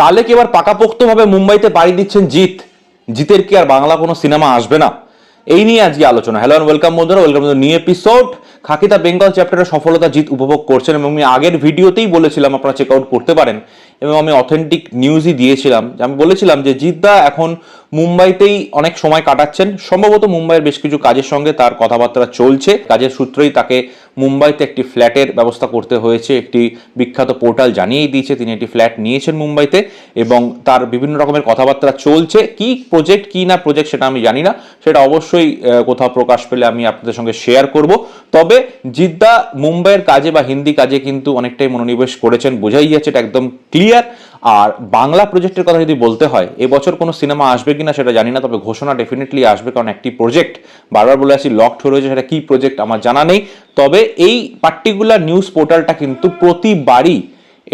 তাহলে কি এবার পাকাপোক্তভাবে মুম্বাইতে পাড়ি দিচ্ছেন জিৎ। জিতের কি আর বাংলা কোনো সিনেমা আসবে না? এই নিয়ে আজকে আলোচনা। হ্যালো ওয়েলকাম বন্ধুরা ওয়েলকাম নিউ এপিসোড খাকিতা বেঙ্গল চ্যাপ্টারের সফলতা জিত উপভোগ করছেন এবং আমি আগের ভিডিওতেই বলেছিলাম, আপনারা চেক আউট করতে পারেন। এবং আমি অথেন্টিক নিউজই দিয়েছিলাম। আমি বলেছিলাম যে জিতদা এখন মুম্বাইতেই অনেক সময় কাটাচ্ছেন। সম্ভবত মুম্বাইয়ের বেশ কিছু কাজের সঙ্গে তার কথাবার্তা চলছে। কাজের সূত্রেই তাকে মুম্বাইতে একটি ফ্ল্যাটের ব্যবস্থা করতে হয়েছে। একটি বিখ্যাত পোর্টাল জানিয়েই দিয়েছে, তিনি একটি ফ্ল্যাট নিয়েছেন মুম্বাইতে এবং তার বিভিন্ন রকমের কথাবার্তা চলছে। কি প্রজেক্ট কি না প্রজেক্ট সেটা আমি জানি না। সেটা অবশ্যই কোথাও প্রকাশ পেলে আমি আপনাদের সঙ্গে শেয়ার করব। তবে জিদ্দা মুম্বাইয়ের কাজে বা হিন্দি কাজে কিন্তু অনেকটাই মনোনিবেশ করেছেন, বোঝাই যাচ্ছে এটা একদম ক্লিয়ার আর বাংলা প্রজেক্টের কথা যদি বলতে হয়, এবছর কোনো সিনেমা আসবে কিনা সেটা জানি না, তবে ঘোষণা ডেফিনেটলি আসবে কারণ একটি প্রজেক্ট বারবার বলে আসি লকড হয়ে রয়েছে, সেটা কি প্রজেক্ট আমার জানা নেই। তবে এই পার্টিকুলার নিউজ পোর্টালটা কিন্তু প্রতিবারই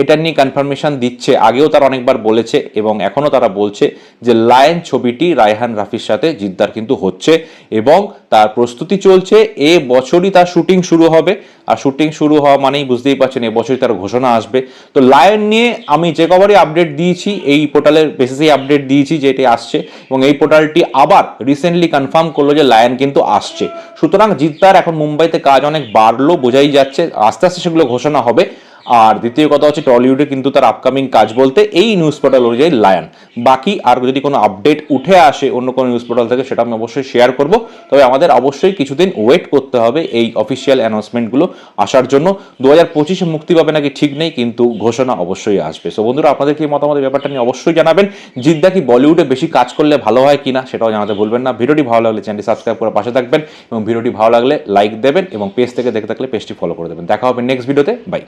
এটা নিয়ে কনফার্মেশন দিচ্ছে, আগেও তারা অনেকবার বলেছে এবং এখনও তারা বলছে যে লায়ন ছবিটি রায়হান রাফির সাথে জিদ্দার কিন্তু হচ্ছে এবং তার প্রস্তুতি চলছে, এ বছরই তার শুটিং শুরু হবে। আর শুটিং শুরু হওয়া মানেই বুঝতেই পারছেন এবছরই তার ঘোষণা আসবে। তো লায়ন নিয়ে আমি যে কবারই আপডেট দিয়েছি, এই পোর্টালের বেসিসেই আপডেট দিয়েছি যে এটি আসছে এবং এই পোর্টালটি আবার রিসেন্টলি কনফার্ম করল যে লায়ন কিন্তু আসছে। সুতরাং জিদ্দার এখন মুম্বাইতে কাজ অনেক বাড়লো, বোঝাই যাচ্ছে, আস্তে আস্তে সেগুলো ঘোষণা হবে। আর দ্বিতীয় কথা হচ্ছে টলিউডে কিন্তু তার আপকামিং কাজ বলতে এই নিউজ পোর্টাল অনুযায়ী লায়ন। বাকি আর যদি কোনো আপডেট উঠে আসে অন্য কোনো নিউজ পোর্টাল থেকে সেটা আমি অবশ্যই শেয়ার করব। তবে আমাদের অবশ্যই কিছুদিন ওয়েট করতে হবে এই অফিসিয়াল অ্যানাউন্সমেন্টগুলো আসার জন্য। দু হাজার পঁচিশে মুক্তি পাবে নাকি ঠিক নেই, কিন্তু ঘোষণা অবশ্যই আসবে। সো বন্ধুরা, আপনাদের কি মতামত ব্যাপারটা নিয়ে অবশ্যই জানাবেন। জিদ্দা কি বলিউডে বেশি কাজ করলে ভালো হয় কিনা সেটাও জানাতে ভুলবেন না। ভিডিওটি ভালো লাগলে চ্যানেলটি সাবস্ক্রাইব করে পাশে থাকবেন এবং ভিডিওটি ভালো লাগলে লাইক দেবেন এবং পেজ থেকে দেখে থাকলে পেজটি ফলো করে দেবেন। দেখা হবে নেক্সট ভিডিওতে বাই